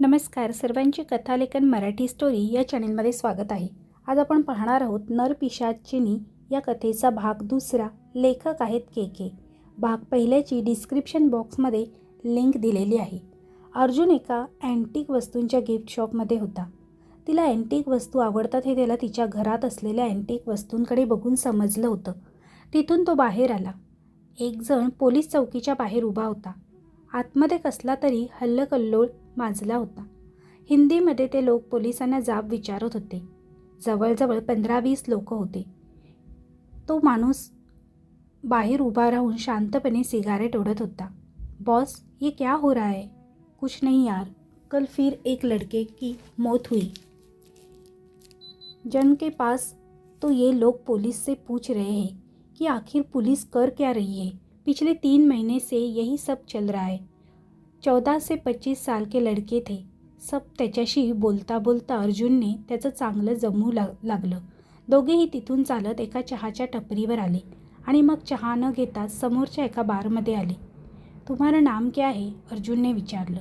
नमस्कार सर्वांची कथालेखन मराठी स्टोरी या चॅनेलमध्ये स्वागत आहे. आज आपण पाहणार आहोत नर पिशाचिनी या कथेचा भाग दुसरा लेखक आहेत के के. भाग पहिल्याची डिस्क्रिप्शन बॉक्समध्ये लिंक दिलेली आहे. अर्जुन एका अँटिक वस्तूंच्या गिफ्ट शॉपमध्ये होता. तिला अँटिक वस्तू आवडतात हे त्याला तिच्या घरात असलेल्या अँटिक वस्तूंकडे बघून समजलं होतं. तिथून तो बाहेर आला. एकजण पोलीस चौकीच्या बाहेर उभा होता. आतमध्ये कसला तरी हल्लकल्लोळ माजला होता. हिंदीमध्ये ते लोक पोलिसांना जाब विचारत होते. जवळजवळ पंधरा वीस लोक होते. तो माणूस बाहेर उभा राहून शांतपणे सिगारेट ओढत होता. बॉस ये क्या हो रहा है? कुछ नहीं यार. कल फिर एक लड़के की मौत हुई. जन के पास तो ये लोग पुलिस से पूछ रहे हैं कि आखिर पुलिस कर क्या रही है? पिछले तीन महीने से यही सब चल रहा है। चौदा से पच्चीस साल के लड़के थे. सब त्याच्याशी बोलता बोलता अर्जुनने त्याचं चांगलं जमू लाग लागलं. दोघेही तिथून चालत एका चहाच्या टपरीवर आले आणि मग चहा न घेता समोरच्या एका बारमध्ये आले. तुम्हारा नाम क्या आहे अर्जुनने विचारलं.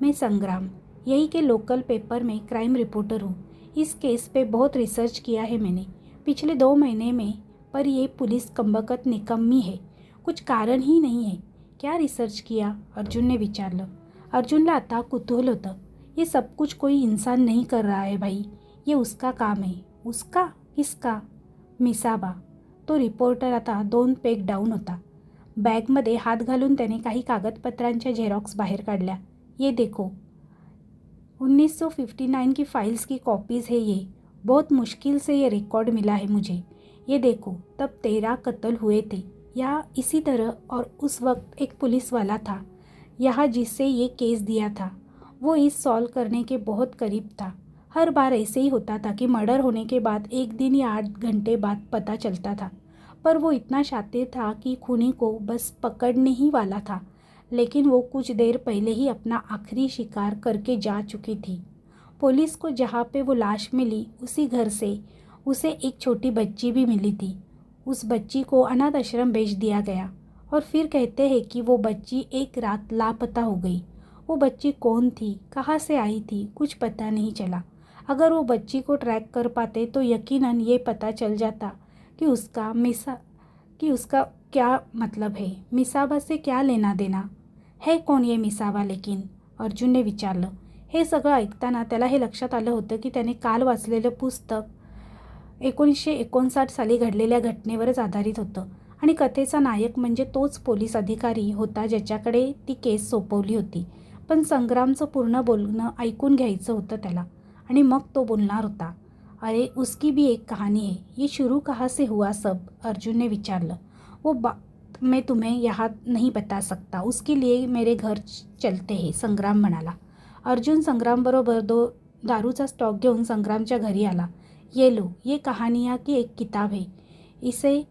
मैं संग्राम. यही के लोकल पेपर में क्राइम रिपोर्टर हूँ. इस केस पे बहुत रिसर्च किया है मैंने. पिछले दो महीने में पर ये पुलिस कम्बकत निकम्मी है. कुछ कारण ही नहीं है. क्या रिसर्च किया? अर्जुन ने विचारलं अर्जुनला आता कुतूहल होतं ये सब कुछ कोई इंसान नहीं कर रहा है भाई। ये उसका काम है। उसका? किसका? मिसाबा। तो रिपोर्टर आता दोन पेग डाऊन होता। बॅगमध्ये हात घालून त्याने काही कागदपत्रांच्या झेरॉक्स बाहेर काढल्या. ये देखो। 1959 की फाइल्स की कॉपीज़ है ये. बहुत मुश्किल से ये रिकॉर्ड मिला है मुझे. ये देखो, तब तेरह कत्ल हुए थे. या इसी तरह और उस वक्त एक पुलिस वाला था, यहाँ जिससे ये केस दिया था। वो इस सॉल्व करने के बहुत करीब था। हर बार ऐसे ही होता था कि मर्डर होने के बाद एक दिन या आठ घंटे बाद पता चलता था। पर वो इतना शातिर था कि खूनी को बस पकड़ने ही वाला था, लेकिन वो कुछ देर पहले ही अपना आखिरी शिकार करके जा चुकी थी। पुलिस को जहाँ पे वो लाश मिली, उसी घर से उसे एक छोटी बच्ची भी मिली थी। उस बच्ची को अनाथ आश्रम भेज दिया गया और फिर कहते हैं कि वो बच्ची एक रात लापता हो गई। वो बच्ची कौन थी, कहाँ से आई थी, कुछ पता नहीं चला। अगर वो बच्ची को ट्रैक कर पाते तो यकीनन ये पता चल जाता कि उसका मिसा, कि उसका क्या मतलब है। मिसाबा से क्या लेना देना? है कोण ये मिसाबा लेकिन? अर्जुनने विचारलं हे सगळं ऐकताना त्याला हे लक्षात आलं होतं की त्याने काल वाचलेलं पुस्तक एकोणीसशे एकोणसाठ साली घडलेल्या घटनेवरच आधारित होतं. आणि कथेचा नायक म्हणजे तोच पोलीस अधिकारी होता ज्याच्याकडे ती केस सोपवली होती. पण संग्रामचं पूर्ण बोलणं ऐकून घ्यायचं होतं त्याला. आणि मग तो बोलणार होता अरे उसकी भी एक कहाणी है. ये शुरू कहाँ से हुआ सब? अर्जुनने विचारलं. वो बा मैं तुम्हें यहाँ नहीं बता सकता. उसके लिए मेरे घर चलते हे संग्राम म्हणाला. अर्जुन संग्रामबरोबर दो दारूचा स्टॉक घेऊन संग्रामच्या घरी आला. ये लो, ये कहानियाँ की एक किताब है। इसे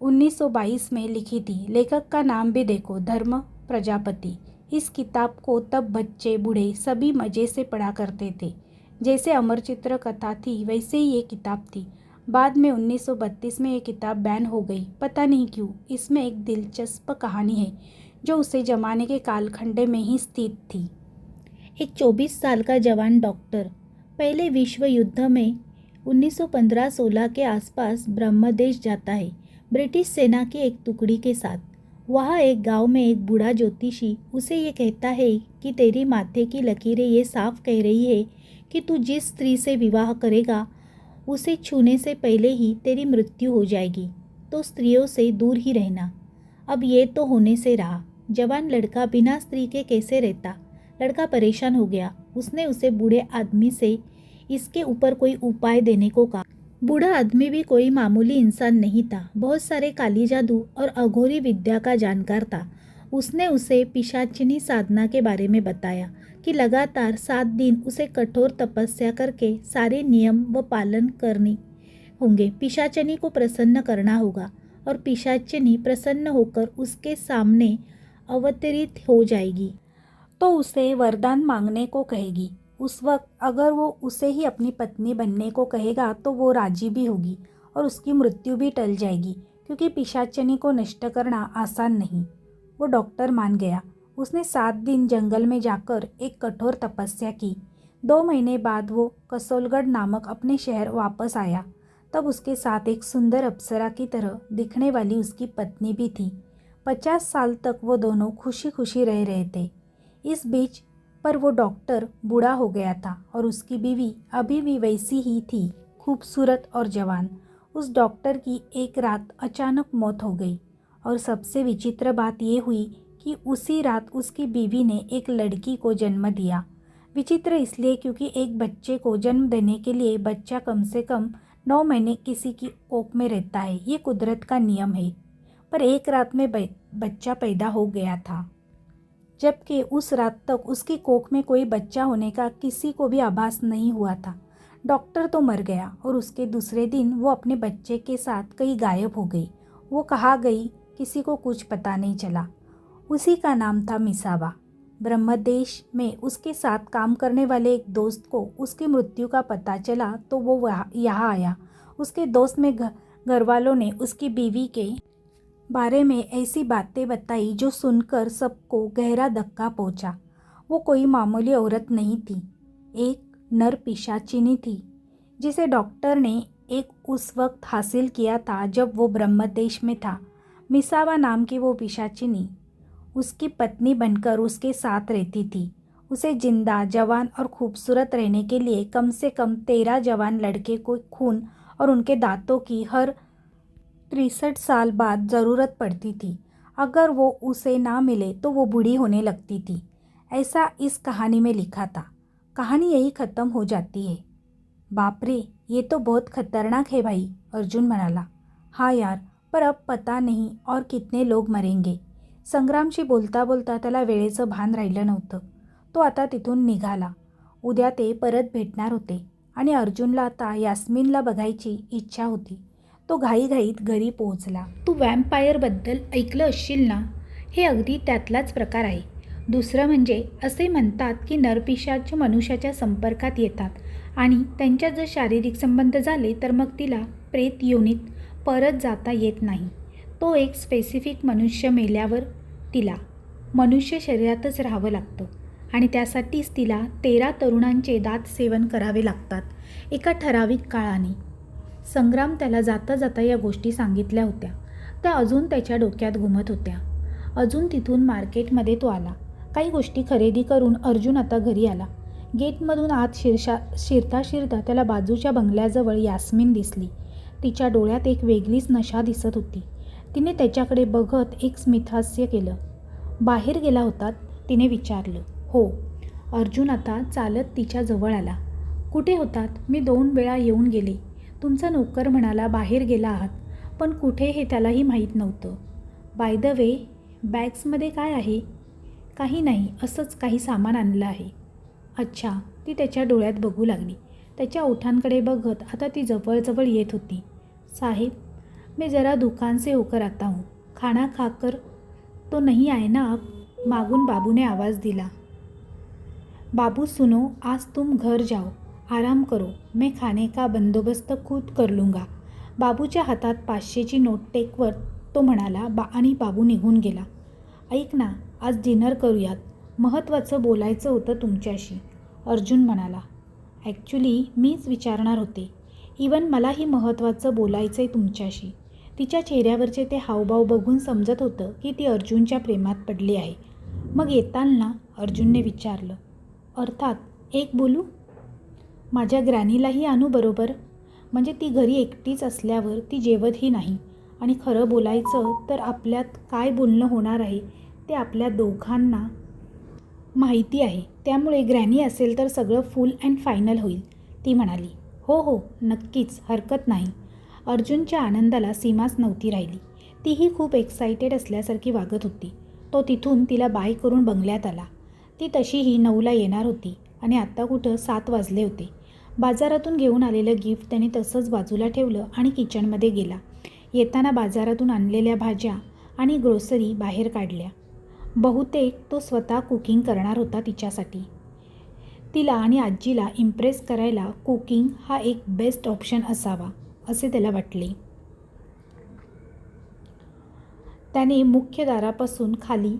1922 में लिखी थी। लेखक का नाम भी देखो, धर्म प्रजापति। इस किताब को तब बच्चे, बूढ़े सभी मज़े से पढ़ा करते थे। जैसे अमर चित्र कथा थी, वैसे ही ये किताब थी। बाद में 1932 में ये किताब बैन हो गई। पता नहीं क्यों, इसमें एक दिलचस्प कहानी है, जो उसे जमाने के कालखंडे में ही स्थित थी। एक 24 साल का जवान डॉक्टर, पहले विश्व युद्ध में 1915-16 के आसपास ब्रह्मदेश जाता है, ब्रिटिश सेना की एक टुकड़ी के साथ। वहाँ एक गाँव में एक बूढ़ा ज्योतिषी उसे ये कहता है कि तेरी माथे की लकीरें ये साफ़ कह रही है कि तू जिस स्त्री से विवाह करेगा, उसे छूने से पहले ही तेरी मृत्यु हो जाएगी तो स्त्रियों से दूर ही रहना। अब ये तो होने से रहा। जवान लड़का बिना स्त्री के कैसे रहता? लड़का परेशान हो गया। उसने उसे बूढ़े आदमी से इसके ऊपर कोई उपाय देने को कहा। बूढ़ा आदमी भी कोई मामूली इंसान नहीं था। बहुत सारे काली जादू और अघोरी विद्या का जानकार था। उसने उसे पिशाचिनी साधना के बारे में बताया कि लगातार सात दिन उसे कठोर तपस्या करके सारे नियम व पालन करनी होंगे। पिशाचनी को प्रसन्न करना होगा और पिशाचनी प्रसन्न होकर उसके सामने अवतरित हो जाएगी। तो उसे वरदान मांगने को कहेगी। उस वक्त अगर वो उसे ही अपनी पत्नी बनने को कहेगा तो वो राज़ी भी होगी और उसकी मृत्यु भी टल जाएगी, क्योंकि पिशाचनी को नष्ट करना आसान नहीं। वो डॉक्टर मान गया। उसने सात दिन जंगल में जाकर एक कठोर तपस्या की। दो महीने बाद वो कसोलगढ़ नामक अपने शहर वापस आया। तब उसके साथ एक सुंदर अप्सरा की तरह दिखने वाली उसकी पत्नी भी थी। पचास साल तक वो दोनों खुशी खुशी रह रहे थे। इस बीच पर वो डॉक्टर बूढ़ा हो गया था और उसकी बीवी अभी भी वैसी ही थी, खूबसूरत और जवान। उस डॉक्टर की एक रात अचानक मौत हो गई और सबसे विचित्र बात ये हुई कि उसी रात उसकी बीवी ने एक लड़की को जन्म दिया। विचित्र इसलिए क्योंकि एक बच्चे को जन्म देने के लिए बच्चा कम से कम नौ महीने किसी की कोख में रहता है, ये कुदरत का नियम है। पर एक रात में बच्चा पैदा हो गया था। जबकि उस रात तक उसकी कोख में कोई बच्चा होने का किसी को भी आभास नहीं हुआ था। डॉक्टर तो मर गया और उसके दूसरे दिन वो अपने बच्चे के साथ कहीं गायब हो गई। वो कहाँ गई, किसी को कुछ पता नहीं चला। उसी का नाम था मिसावा। ब्रह्मदेश में उसके साथ काम करने वाले एक दोस्त को उसकी मृत्यु का पता चला तो वो यहाँ आया। उसके दोस्त में घर वालों ने उसकी बीवी के बारे में ऐसी बातें बताई जो सुनकर सबको गहरा धक्का पहुँचा। वो कोई मामूली औरत नहीं थी, एक नर पिशाचिनी थी, जिसे डॉक्टर ने एक उस वक्त हासिल किया था जब वो ब्रह्मदेश में था, मिसावा नाम की वो पिशाचिनी उसकी पत्नी बनकर उसके साथ रहती थी उसे ज़िंदा, जवान और खूबसूरत रहने के लिए कम से कम तेरह जवान लड़के को खून और उनके दांतों की हर तिरसठ साल बाद ज़रूरत पड़ती थी। अगर वो उसे ना मिले तो वो बूढ़ी होने लगती थी। ऐसा इस कहानी में लिखा था। कहानी यही ख़त्म हो जाती है। बाप रे ये तो बहुत खतरनाक है भाई अर्जुन म्हणाला। हाँ यार पर अब पता नहीं और कितने लोग मरेंगे। संग्रामशी बोलता बोलता त्याला वेळेचं भान राहिलं नव्हतं। तो आता तिथून निघाला। उद्या ते परत भेटणार होते आणि अर्जुनला आता यास्मिनला बघायची इच्छा होती। तो घाईघाईत घरी पोहोचला. तू वॅम्पायरबद्दल ऐकलं असशील ना? हे अगदी त्यातलाच प्रकार आहे. दुसरं म्हणजे असे म्हणतात की नरपिशाच मनुष्याच्या संपर्कात येतात आणि त्यांच्यात जर शारीरिक संबंध झाले तर मग तिला प्रेत योनीत परत जाता येत नाही. तो एक स्पेसिफिक मनुष्य मेल्यावर तिला मनुष्य शरीरातच राहावं लागतं आणि त्यासाठीच तिला तेरा तरुणांचे दात सेवन करावे लागतात एका ठराविक काळाने. संग्राम त्याला जाता जाता या गोष्टी सांगितल्या होत्या. त्या अजून त्याच्या डोक्यात घुमत होत्या. अजून तिथून मार्केटमध्ये तो आला. काही गोष्टी खरेदी करून अर्जुन आता घरी आला. गेटमधून आत शिरशा शिरता शिरता त्याला बाजूच्या बंगल्याजवळ यास्मिन दिसली. तिच्या डोळ्यात एक वेगळीच नशा दिसत होती. तिने त्याच्याकडे बघत एक स्मितहास्य केलं. बाहेर गेला होतात तिने विचारलं हो अर्जुन आता चालत तिच्या जवळ आला. कुठे होतात? मी दोन वेळा येऊन गेले. तुमचा नोकर म्हणाला बाहेर गेला आहात. पण कुठे हे त्यालाही माहीत नव्हतं. बाय द वे बॅग्समध्ये काय आहे? काही नाही असंच काही सामान आणलं आहे. अच्छा ती त्याच्या डोळ्यात बघू लागली. त्याच्या ओठांकडे बघत आता ती जवळजवळ येत होती. साहेब मी ज़रा दुकान से होकर आता हूँ. खाना खाकर तो नहीं आए ना आप? मागून बाबूने आवाज़ दिला. बाबू सुनो आज तुम घर जाओ. आराम करो मैं खाने का बंदोबस्त खुद कर लूंगा. बाबूच्या हातात पाचशेची नोट टेकवर तो म्हणाला बा आणि बाबू निघून गेला. ऐक ना आज डिनर करूयात. महत्त्वाचं बोलायचं होतं तुमच्याशी. अर्जुन म्हणाला ॲक्च्युली मीच विचारणार होते. इवन मलाही महत्त्वाचं बोलायचं आहे तुमच्याशी. तिच्या चेहऱ्यावरचे ते हावभाव बघून समजत होतं की ती अर्जुनच्या प्रेमात पडली आहे. मग येताना अर्जुनने विचारलं अर्थात एक बोलू? माझ्या ग्रॅनीलाही आणू बरोबर? म्हणजे ती घरी एकटीच असल्यावर ती जेवतही नाही. आणि खरं बोलायचं तर आपल्यात काय बोलणं होणार आहे ते आपल्या दोघांना माहिती आहे. त्यामुळे ग्रॅनी असेल तर सगळं फुल अँड फायनल होईल ती म्हणाली. हो हो नक्कीच हरकत नाही. अर्जुनच्या आनंदाला सीमाच नव्हती राहिली. तीही खूप एक्सायटेड असल्यासारखी वागत होती. तो तिथून तिला बाय करून बंगल्यात आला. ती तशीही नऊला येणार होती आणि आत्ता कुठं सात वाजले होते. बाजारातून घेऊन आलेलं गिफ्ट त्याने तसंच बाजूला ठेवलं आणि किचनमध्ये गेला. येताना बाजारातून आणलेल्या भाज्या आणि ग्रोसरी बाहेर काढल्या. बहुतेक तो स्वतः कुकिंग करणार होता तिच्यासाठी. तिला आणि आजीला इम्प्रेस करायला कुकिंग हा एक बेस्ट ऑप्शन असावा असे त्याला वाटले. त्याने मुख्य दारापासून खाली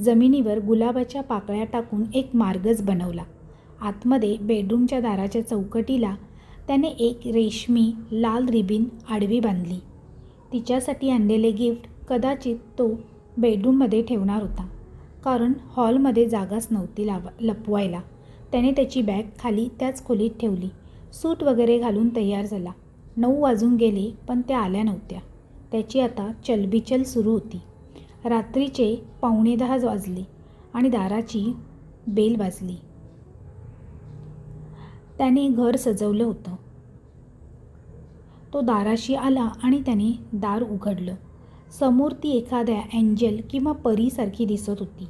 जमिनीवर गुलाबाच्या पाकळ्या टाकून एक मार्गच बनवला. आतमध्ये बेडरूमच्या दाराच्या चौकटीला त्याने एक रेशमी लाल रिबीन आडवी बांधली. तिच्यासाठी आणलेले गिफ्ट कदाचित तो बेडरूममध्ये ठेवणार होता कारण हॉलमध्ये जागाच नव्हती लावा लपवायला. त्याने त्याची बॅग खाली त्याच खोलीत ठेवली. सूट वगैरे घालून तयार झाला. नऊ वाजून गेले पण त्या आल्या नव्हत्या. त्याची आता चलबिचल सुरू होती. रात्रीचे पावणे दहा वाजले आणि दाराची बेल वाजली. त्याने घर सजवलं होतं. तो दाराशी आला आणि त्याने दार उघडलं. समोर ती एखाद्या एंजल किंवा परीसारखी दिसत होती.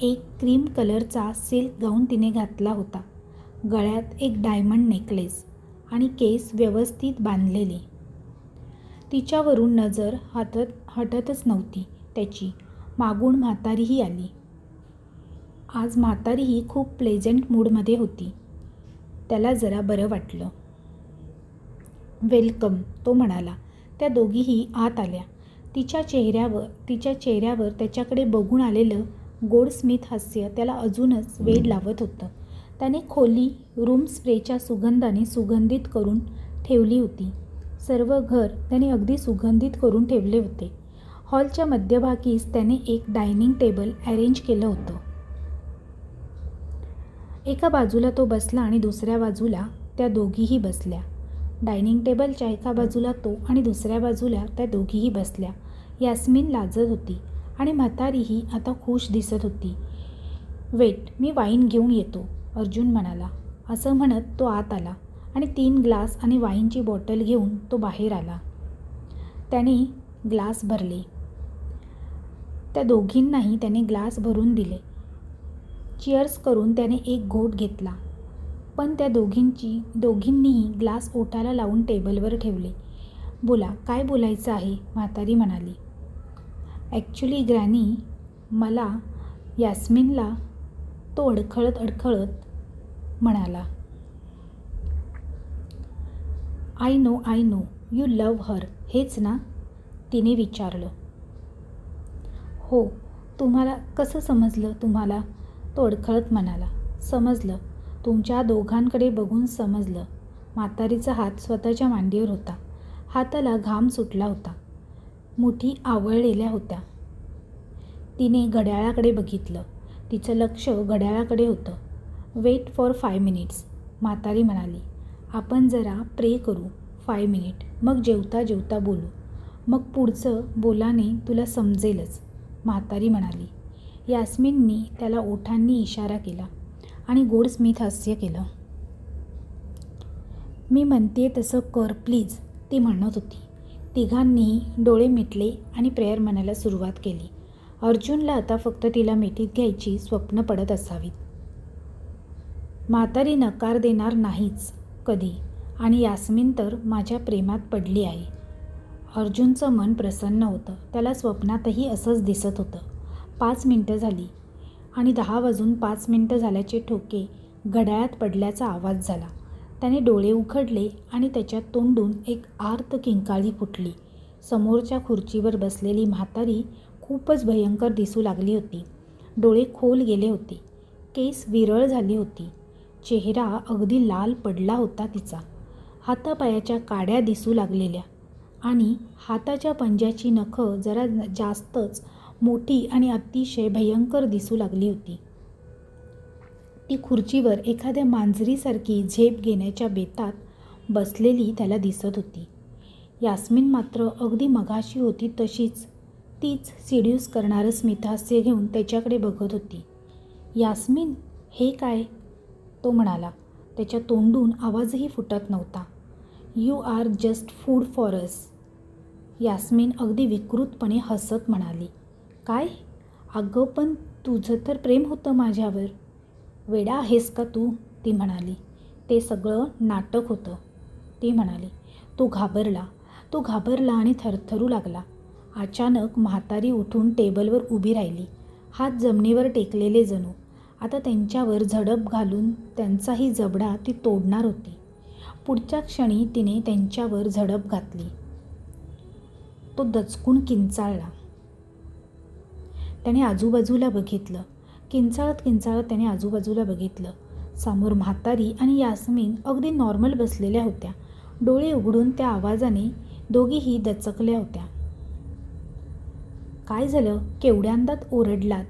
एक क्रीम कलरचा सिल्क गाऊन तिने घातला होता. गळ्यात एक डायमंड नेकलेस आणि केस व्यवस्थित बांधलेले. तिच्यावरून नजर हटत हटतच नव्हती त्याची. मागून म्हातारीही आली. आज म्हातारीही खूप प्लेझंट मूडमध्ये होती. त्याला जरा बरं वाटलं. वेलकम तो म्हणाला. त्या दोघीही आत आल्या. तिच्या चेहऱ्यावर तिच्या चेहऱ्यावर त्याच्याकडे बघून आलेलं गोडस्मित हास्य त्याला अजूनच वेड लावत होतं. त्याने खोली रूम स्प्रेच्या सुगंधाने सुगंधित करून ठेवली होती. सर्व घर त्याने अगदी सुगंधित करून ठेवले होते. हॉलच्या मध्यभागीच त्याने एक डायनिंग टेबल अरेंज केलं होतं. एका बाजूला तो बसला आणि दुसऱ्या बाजूला त्या दोघीही बसल्या. डायनिंग टेबलच्या एका बाजूला तो आणि दुसऱ्या बाजूला त्या दोघीही बसल्या. यास्मिन लाजत होती आणि म्हातारीही आता खुश दिसत होती. वेट मी वाईन घेऊन येतो अर्जुन म्हणाला. असं म्हणत तो आत आला आणि तीन ग्लास आणि वाईनची बॉटल घेऊन तो बाहेर आला. त्याने ग्लास भरले. त्या दोघींनाही त्याने ग्लास भरून दिले. चिअर्स करून त्याने एक घोट घेतला. पण त्या दोघींची दोघींनीही ग्लास ओठाला लावून टेबलवर ठेवले. बोला काय बोलायचं आहे? म्हातारी म्हणाली. ॲक्च्युली ग्रॅनी मला यास्मिनला तो अडखळत अडखळत म्हणाला I know I know you love her हेच ना तिने विचारलं. हो तुम्हाला कसं समजलं तुम्हाला? तोडखळत म्हणाला. समजलं. तुमच्या दोघांकडे बघून समजलं. म्हातारीचा हात स्वतःच्या मांडीवर होता. हाताला घाम सुटला होता. मुठी आवळलेल्या होत्या. तिने घड्याळाकडे बघितलं. तिचं लक्ष घड्याळाकडे होतं. वेट फॉर फाय मिनिट्स म्हातारी म्हणाली. आपण जरा प्रे करू. Five minute. मग जेवता जेवता बोलू. मग पुढचं बोलाने तुला समजेलच म्हातारी म्हणाली. यास्मिननी त्याला ओठांनी इशारा केला आणि गोड स्मित हास्य केलं. मी म्हणते तसं कर प्लीज ती म्हणत होती. तिघांनीही डोळे मिटले आणि प्रेयर म्हणायला सुरुवात केली. अर्जुनला आता फक्त तिला मिठीत घ्यायची स्वप्न पडत असावीत. म्हातारी नकार देणार नाहीच कधी आणि यास्मिन तर माझ्या प्रेमात पडली आहे. अर्जुनचं मन प्रसन्न होतं. त्याला स्वप्नातही असंच दिसत होतं. पाच मिनटं झाली आणि दहा वाजून पाच मिनटं झाल्याचे ठोके घड्याळात पडल्याचा आवाज झाला. त्याने डोळे उघडले आणि त्याच्या तोंडून एक आर्त किंकाळी फुटली. समोरच्या खुर्चीवर बसलेली म्हातारी खूपच भयंकर दिसू लागली होती. डोळे खोल गेले होते. केस विरळ झाली होती. चेहरा अगदी लाल पडला होता तिचा. हातापायाच्या काड्या दिसू लागलेल्या आणि हाताच्या पंजाची नखं जरा जास्तच मोठी आणि अतिशय भयंकर दिसू लागली होती. ती खुर्चीवर एखाद्या मांजरीसारखी झेप घेण्याच्या बेतात बसलेली त्याला दिसत होती. यास्मिन मात्र अगदी मगाशी होती तशीच. तीच सिड्यूस करणारं स्मितहास्य घेऊन त्याच्याकडे बघत होती. यास्मिन हे काय? तो म्हणाला. त्याच्या तोंडून आवाजही फुटत नव्हता. You are just food for us. Yasmin अगदी विकृतपणे हसत म्हणाली. काय? अगं पण तुझं तर प्रेम होतं माझ्यावर. वेडा आहेस का तू? ती म्हणाली. ते सगळं नाटक होतं. ती म्हणाली तो घाबरला. तो घाबरला आणि थरथरू लागला. अचानक म्हातारी उठून टेबलवर उभी राहिली. हात जमिनीवर टेकलेले जणू. आता त्यांच्यावर झडप घालून त्यांचाही जबडा ती तोडणार होती. पुढच्या क्षणी तिने त्यांच्यावर झडप घातली. तो दचकून किंचाळला. त्याने आजूबाजूला बघितलं. किंचाळत किंचाळत त्याने आजूबाजूला बघितलं. समोर म्हातारी आणि यास्मीन अगदी नॉर्मल बसलेल्या होत्या. डोळे उघडून त्या आवाजाने दोघीही दचकल्या होत्या. काय झालं? केवढ्यांदात ओरडलात?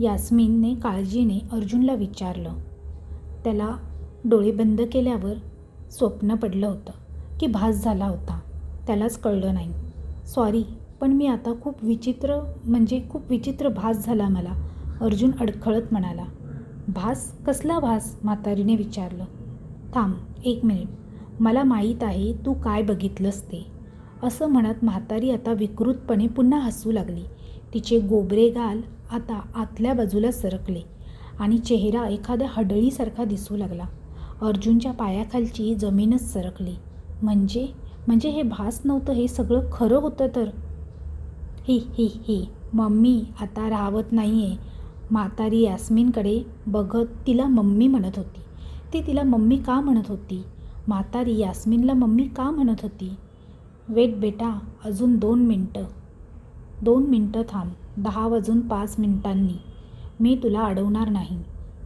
यास्मीनने काळजीने अर्जुनला विचारलं. त्याला डोळे बंद केल्यावर स्वप्न पडलं होतं की भास झाला होता. त्यालाच कळलं नाही. सॉरी पण मी आता खूप विचित्र म्हणजे खूप विचित्र भास झाला मला. अर्जुन अडखळत म्हणाला भास? कसला भास? म्हातारीने विचारलं. थांब एक मिनिट. मला माहीत आहे तू काय बघितलंस ते. असं म्हणत म्हातारी आता विकृतपणे पुन्हा हसू लागली. तिचे गोबरे गाल आता आतल्या बाजूला सरकले आणि चेहरा एखाद्या हडळीसारखा दिसू लागला. अर्जुनच्या पायाखालची जमीनच सरकली. म्हणजे? म्हणजे हे भास नव्हतं हे सगळं खरं होतं तर? ही ही ही. मम्मी आता राहवत नाही आहे म्हातारी यास्मीनकडे बघत तिला मम्मी म्हणत होती. ती तिला मम्मी का म्हणत होती? म्हातारी यास्मीनला मम्मी का म्हणत होती? वेट बेटा अजून दोन मिनटं. दोन मिनटं थांब. दहा वाजून पाच मिनिटांनी. मी तुला अडवणार नाही.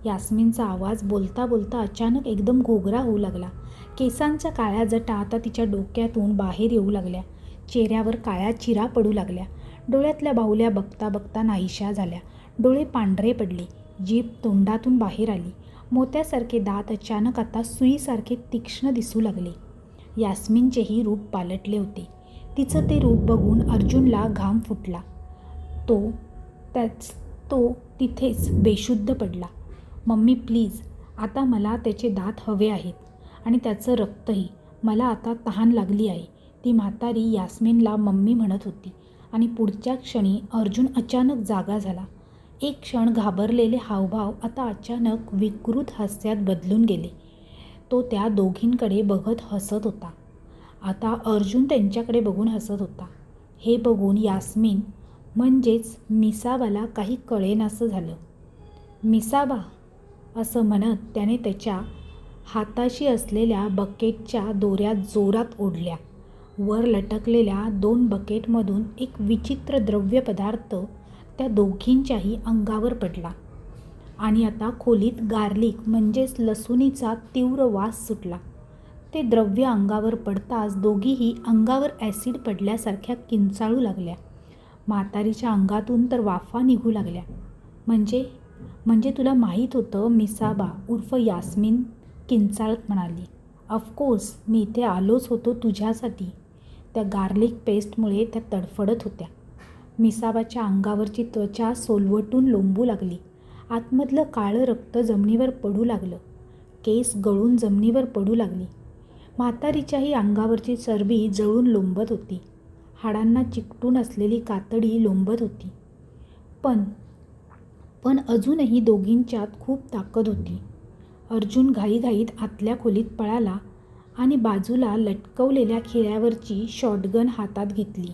यास्मीनचा आवाज बोलता बोलता अचानक एकदम घोगरा होऊ लागला. केसांच्या काळ्या जटा आता तिच्या डोक्यातून बाहेर येऊ लागल्या. चेहऱ्यावर काळ्या चिरा पडू लागल्या. डोळ्यातल्या बाहुल्या बघता बघता नाहीशा झाल्या. डोळे पांढरे पडले. जीभ तोंडातून बाहेर आली. मोत्यासारखे दात अचानक आता सुईसारखे तीक्ष्ण दिसू लागले. यास्मिनचेही रूप पालटले होते. तिचं ते रूप बघून अर्जुनला घाम फुटला. तो त्याच तो तिथेच बेशुद्ध पडला. मम्मी प्लीज आता मला त्याचे दात हवे आहेत आणि त्याचं रक्तही. मला आता तहान लागली आहे. ती म्हातारी यास्मिनला मम्मी म्हणत होती. आणि पुढच्या क्षणी अर्जुन अचानक जागा झाला. एक क्षण घाबरलेले हावभाव आता अचानक विकृत हास्यात बदलून गेले. तो त्या दोघींकडे बघत हसत होता. आता अर्जुन त्यांच्याकडे बघून हसत होता. हे बघून यास्मिन म्हणजेच मिसाबाला काही कळेनासं झालं. मिसाबा असं म्हणत त्याने त्याच्या हाताशी असलेल्या बकेटच्या दोऱ्या जोरात ओढल्या. वर लटकलेल्या दोन बकेटमधून एक विचित्र द्रव्य पदार्थ त्या दोघींच्याही अंगावर पडला. आणि आता खोलीत गार्लिक म्हणजेच लसुणीचा तीव्र वास सुटला. ते द्रव्य अंगावर पडताच दोघीही अंगावर ॲसिड पडल्यासारख्या किंचाळू लागल्या. म्हातारीच्या अंगातून तर वाफा निघू लागल्या. म्हणजे म्हणजे तुला माहीत होतं मिसाबा उर्फ यास्मिन किंचाळत म्हणाली. ऑफकोर्स मी इथे आलोच होतो तुझ्यासाठी. त्या गार्लिक पेस्टमुळे त्या तडफडत होत्या. मिसाबाच्या अंगावरची त्वचा सोलवटून लोंबू लागली. आतमधलं काळं रक्त जमिनीवर पडू लागलं. केस गळून जमिनीवर पडू लागली. म्हातारीच्याही अंगावरची चरबी जळून लोंबत होती. हाडांना चिकटून असलेली कातडी लोंबत होती. पण पण अजूनही दोघींच्यात खूप ताकद होती. अर्जुन घाईघाईत आतल्या खोलीत पळाला आणि बाजूला लटकवलेल्या खिळ्यावरची शॉटगन हातात घेतली.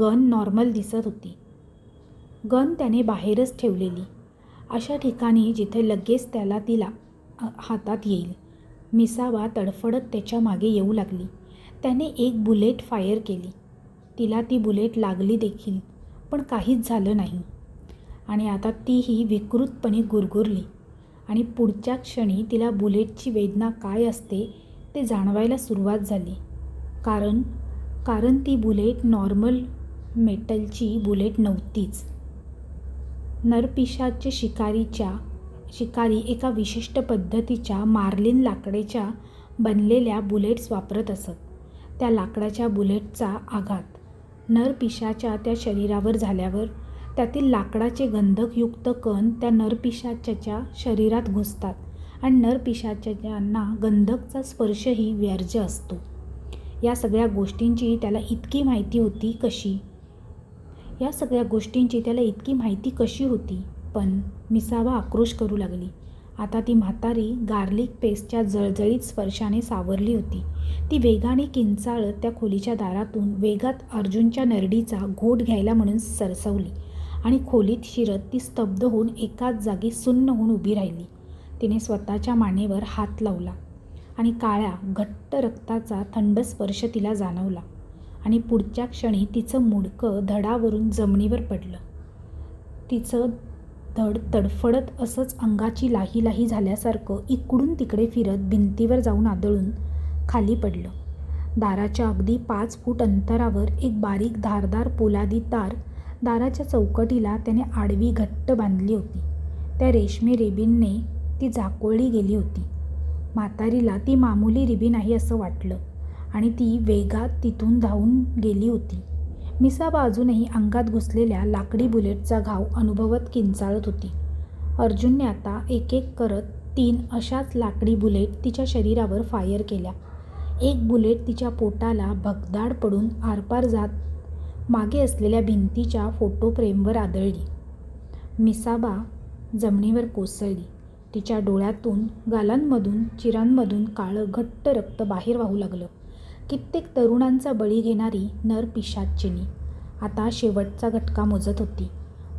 गन नॉर्मल दिसत होती. गन त्याने बाहेरच ठेवलेली. अशा ठिकाणी जिथे लगेच त्याला तिला हातात येईल. मिसावा तडफडत त्याच्यामागे येऊ लागली. त्याने एक बुलेट फायर केली. तिला ती बुलेट लागली देखील पण काहीच झालं नाही. आणि आता तीही विकृतपणे गुरगुरली. आणि पुढच्या क्षणी तिला बुलेटची वेदना काय असते ते जाणवायला सुरुवात झाली. कारण कारण ती बुलेट नॉर्मल मेटलची बुलेट नव्हतीच. नरपिशाचे शिकारीच्या शिकारी एका विशिष्ट पद्धतीच्या मार्लिन लाकडेच्या बनलेल्या बुलेट्स वापरत असत. त्या लाकडाच्या बुलेटचा आघात नरपिशाच्या त्या शरीरावर झाल्यावर त्यातील लाकडाचे गंधकयुक्त कण त्या नरपिशाच्याच्या शरीरात घुसतात. आणि नरपिशाच्यांना गंधकचा स्पर्शही व्यार्ज असतो. या सगळ्या गोष्टींची त्याला इतकी माहिती होती कशी? या सगळ्या गोष्टींची त्याला इतकी माहिती कशी होती? पण मिसावा आक्रोश करू लागली. आता ती म्हातारी गार्लिक पेस्टच्या जळजळीत स्पर्शाने सावरली होती. ती वेगाने किंचाळत त्या खोलीच्या दारातून वेगात अर्जुनच्या नरडीचा घोट घ्यायला म्हणून सरसवली आणि खोलीत शिरत ती स्तब्ध होऊन एकाच जागी सुन्न होऊन उभी राहिली. तिने स्वतःच्या मानेवर हात लावला आणि काळ्या घट्ट रक्ताचा थंड स्पर्श तिला जाणवला आणि पुढच्या क्षणी तिचं मुडकं धडावरून जमिनीवर पडलं. तिचं धड तडफडत असंच अंगाची लाही लाही झाल्यासारखं इकडून तिकडे फिरत भिंतीवर जाऊन आदळून खाली पडलं. दाराच्या अगदी पाच फूट अंतरावर एक बारीक धारदार पोलादी तार दाराच्या चौकटीला त्याने आडवी घट्ट बांधली होती. त्या रेशमी रिबीनने ती झाकोळली गेली होती. म्हातारीला ती मामूली रिबी नाही असं वाटलं आणि ती वेगात तिथून धावून गेली होती. मिसाबा अजूनही अंगात घुसलेल्या लाकडी बुलेटचा घाव अनुभवत किंचाळत होती. अर्जुनने आता एक एक करत तीन अशाच लाकडी बुलेट तिच्या शरीरावर फायर केल्या. एक बुलेट तिच्या पोटाला भगदाड पडून आरपार जात मागे असलेल्या भिंतीच्या फोटो फ्रेमवर आदळली. मिसाबा जमिनीवर कोसळली. तिच्या डोळ्यातून गालांमधून चिरांमधून काळं घट्ट रक्त बाहेर वाहू लागलं. कित्येक तरुणांचा बळी घेणारी नर पिशाचिनी आता शेवटचा घटका मोजत होती.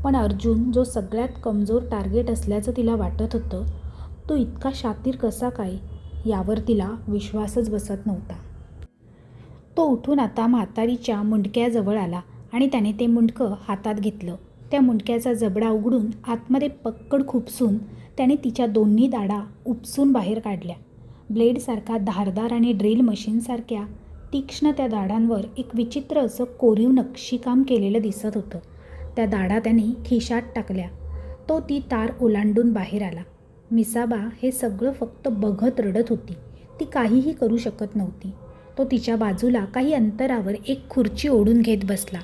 पण अर्जुन जो सगळ्यात कमजोर टार्गेट असल्याचं तिला वाटत होतं तो इतका शातीर कसा काय यावर तिला विश्वासच बसत नव्हता. तो उठून आता म्हातारीच्या मुंडक्याजवळ आला आणि त्याने ते मुंडकं हातात घेतलं. त्या मुंडक्याचा जबडा उघडून आतमध्ये पक्कड खुपसून त्याने तिच्या दोन्ही दाडा उपसून बाहेर काढल्या. ब्लेडसारखा धारदार आणि ड्रिल मशीनसारख्या तीक्ष्ण त्या दाडांवर एक विचित्र असं कोरीव नक्षीकाम केलेलं दिसत होतं. त्या दाडा त्याने खिशात टाकल्या. तो ती तार ओलांडून बाहेर आला. मिसाबा हे सगळं फक्त बघत रडत होती. ती काहीही करू शकत नव्हती. तो तिच्या बाजूला काही अंतरावर एक खुर्ची ओढून घेत बसला.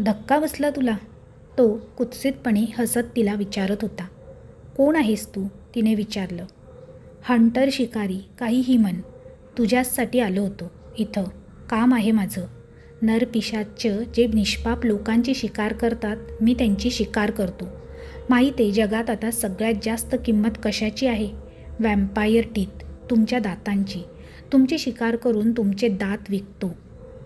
धक्का बसला तुला? तो कुत्सितपणे हसत तिला विचारत होता. कोण आहेस तू? तिने विचारलं. हंटर शिकारी काहीही हिमन तुझ्याचसाठी आलो होतो. इथं. काम आहे माझं. नर जे निष्पाप लोकांची शिकार करतात मी त्यांची शिकार करतो. माहीत आहे जगात आता सगळ्यात जास्त किंमत कशाची आहे? वॅम्पायर टीथ तुमच्या दातांची. तुमची शिकार करून तुमचे दात विकतो.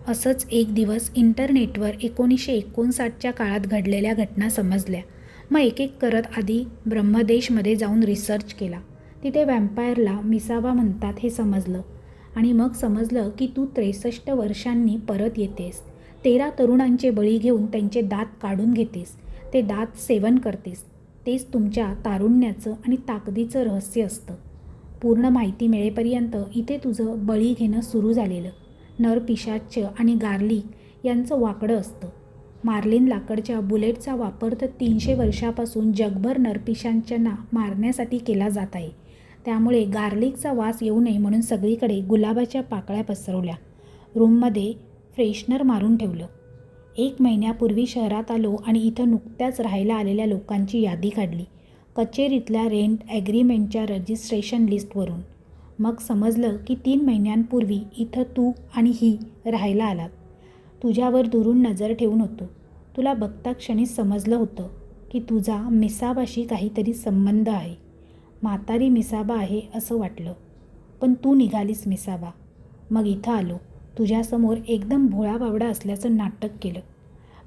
असंच एक दिवस इंटरनेटवर एकोणीसशे एकोणसाठच्या काळात घडलेल्या घटना समजल्या. मग एक एक करत आधी ब्रह्मदेशमध्ये जाऊन रिसर्च केला. तिथे वॅम्पायरला मिसावा म्हणतात हे समजलं. आणि मग समजलं की तू त्रेसष्ट वर्षांनी परत येतेस. तेरा तरुणांचे बळी घेऊन त्यांचे दात काढून घेतेस. ते दात सेवन करतेस. तेच तुमच्या तारुण्याचं आणि ताकदीचं रहस्य असतं. पूर्ण माहिती मिळेपर्यंत इथे तुझं बळी घेणं सुरू झालेलं. नर आणि गार्लिक यांचं वाकडं असतं. मार्लिन लाकडच्या बुलेटचा वापर तर तीनशे वर्षापासून जगभर नरपिशांच्या मारण्यासाठी केला जात आहे. त्यामुळे गार्लिकचा वास येऊ नये म्हणून सगळीकडे गुलाबाच्या पाकळ्या पसरवल्या. रूममध्ये फ्रेशनर मारून ठेवलं. एक महिन्यापूर्वी शहरात आलो आणि इथं नुकत्याच राहायला आलेल्या लोकांची यादी काढली. कचेरीतल्या रेंट ॲग्रीमेंटच्या रजिस्ट्रेशन लिस्टवरून. मग समजलं की तीन महिन्यांपूर्वी इथं तू आणि ही राहायला आलात. तुझ्यावर दुरून नजर ठेवून होतो. तुला बघता क्षणी समजलं होतं की तुझा मिसाबाशी काहीतरी संबंध आहे. म्हातारी मिसाबा आहे असं वाटलं. पण तू निघालीस मिसाबा. मग इथं आलो. तुझ्यासमोर एकदम भोळाबावडा असल्याचं नाटक केलं.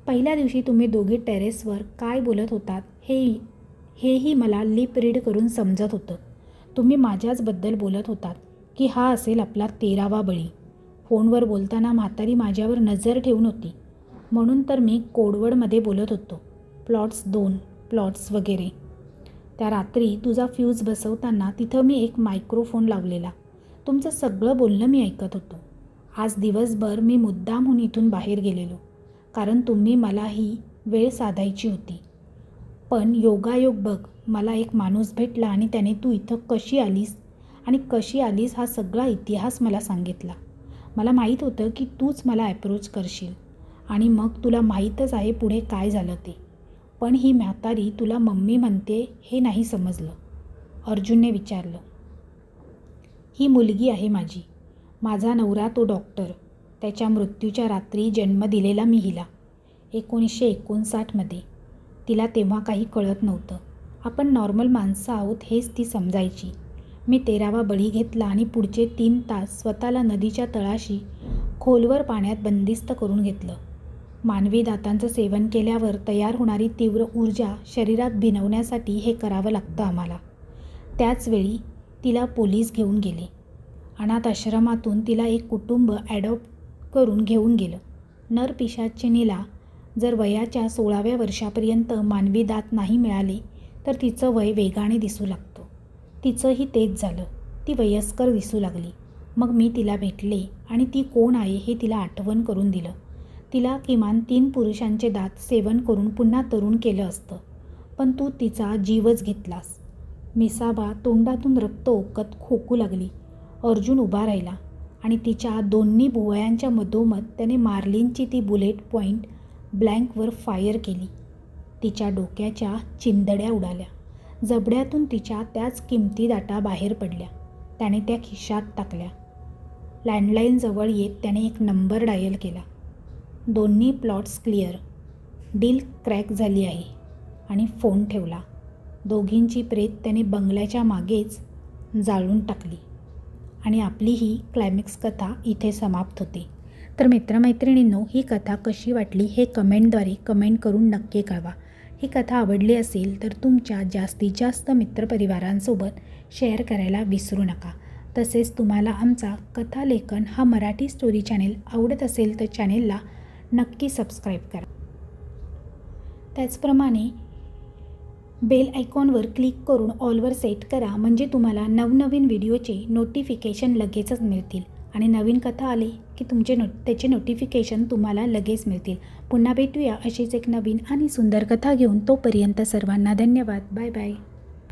पहिल्या दिवशी तुम्ही दोघे टेरेसवर काय बोलत होतात हे हेही मला लिप रीड करून समजत होतं. तुम्ही माझ्याचबद्दल बोलत होतात की हा असेल आपला तेरावा बळी. फोनवर बोलताना म्हातारी माझ्यावर नजर ठेवून होती. म्हणून तर मी कोडवडमध्ये बोलत होतो. प्लॉट्स दोन प्लॉट्स वगैरे. त्या रात्री तुझा फ्यूज बसवताना तिथं मी एक मायक्रोफोन लावलेला. तुमचं सगळं बोलणं मी ऐकत होतो. आज दिवसभर मी मुद्दामहून इथून बाहेर गेलेलो कारण तुम्ही मला ही वेळ साधायची होती. पण योगायोग बघ मला एक माणूस भेटला आणि त्याने तू इथं कशी आलीस? आणि कशी आलीस हा सगळा इतिहास मला सांगितला. मला माहीत होतं की तूच मला ॲप्रोच करशील. आणि मग तुला माहीतच आहे पुढे काय झालं ते. पण ही म्हातारी तुला मम्मी म्हणते हे नाही समजलं. अर्जुनने विचारलं. ही मुलगी आहे माझी. माझा नवरा तो डॉक्टर त्याच्या मृत्यूच्या रात्री जन्म दिलेला मी हिला. एकोणीसशे एकोणसाठमध्ये तिला तेव्हा काही कळत नव्हतं. आपण नॉर्मल माणसं आहोत हेच ती समजायची. मी तेरावा बळी घेतला आणि पुढचे तीन तास स्वतःला नदीच्या तळाशी खोलवर पाण्यात बंदिस्त करून घेतलं. मानवी दातांचं सेवन केल्यावर तयार होणारी तीव्र ऊर्जा शरीरात भिनवण्यासाठी हे करावं लागतं आम्हाला. त्याचवेळी तिला पोलीस घेऊन गेले. अनाथ आश्रमातून तिला एक कुटुंब ॲडॉप्ट करून घेऊन गेलं. नरपिशाचिनीला जर वयाच्या सोळाव्या वर्षापर्यंत मानवी दात नाही मिळाले तर तिचं वय वेगाने दिसू लागतं. तिचंही तेच झालं. ती वयस्कर दिसू लागली. मग मी तिला भेटले आणि ती कोण आहे हे तिला आठवण करून दिलं. तिला किमान तीन पुरुषांचे दात सेवन करून पुन्हा तरुण केलं असतं. पण तू तिचा जीवच घेतलास. मिसाबा तोंडातून रक्त ओकत खोकू लागली. अर्जुन उभा राहिला आणि तिच्या दोन्ही भुवयांच्या मधोमध त्याने मार्लिनची ती बुलेट पॉईंट ब्लँकवर फायर केली. तिच्या डोक्याच्या चिंदड्या उडाल्या. जबड्यातून तिच्या त्याच किमती दाटा बाहेर पडल्या. त्याने त्या खिशात टाकल्या. लँडलाईनजवळ येत त्याने एक नंबर डायल केला. दोन्ही प्लॉट्स क्लिअर. डील क्रॅक झाली आहे आणि फोन ठेवला. दोघींची प्रेत त्याने बंगल्याच्या मागेच जाळून टाकली आणि आपली ही क्लायमॅक्स कथा इथे समाप्त होते. तर मित्रमैत्रिणींनो ही कथा कशी वाटली हे कमेंटद्वारे कमेंट करून नक्की कळवा. ही कथा आवडली असेल तर तुमच्या जास्तीत जास्त मित्रपरिवारांसोबत शेअर करायला विसरू नका. तसेच तुम्हाला आमचा कथालेखन हा मराठी स्टोरी चॅनेल आवडत असेल तर चॅनेलला नक्की सबस्क्राईब करा. त्याचप्रमाणे बेल आयकॉनवर क्लिक करून ऑलवर सेट करा म्हणजे तुम्हाला नवनवीन व्हिडिओचे नोटिफिकेशन लगेचच मिळतील. आणि नवीन कथा आली की तुमचे नो त्याचे नोटिफिकेशन तुम्हाला लगेच मिळतील. पुन्हा भेटूया अशीच एक नवीन आणि सुंदर कथा घेऊन तोपर्यंत सर्वांना धन्यवाद. Bye bye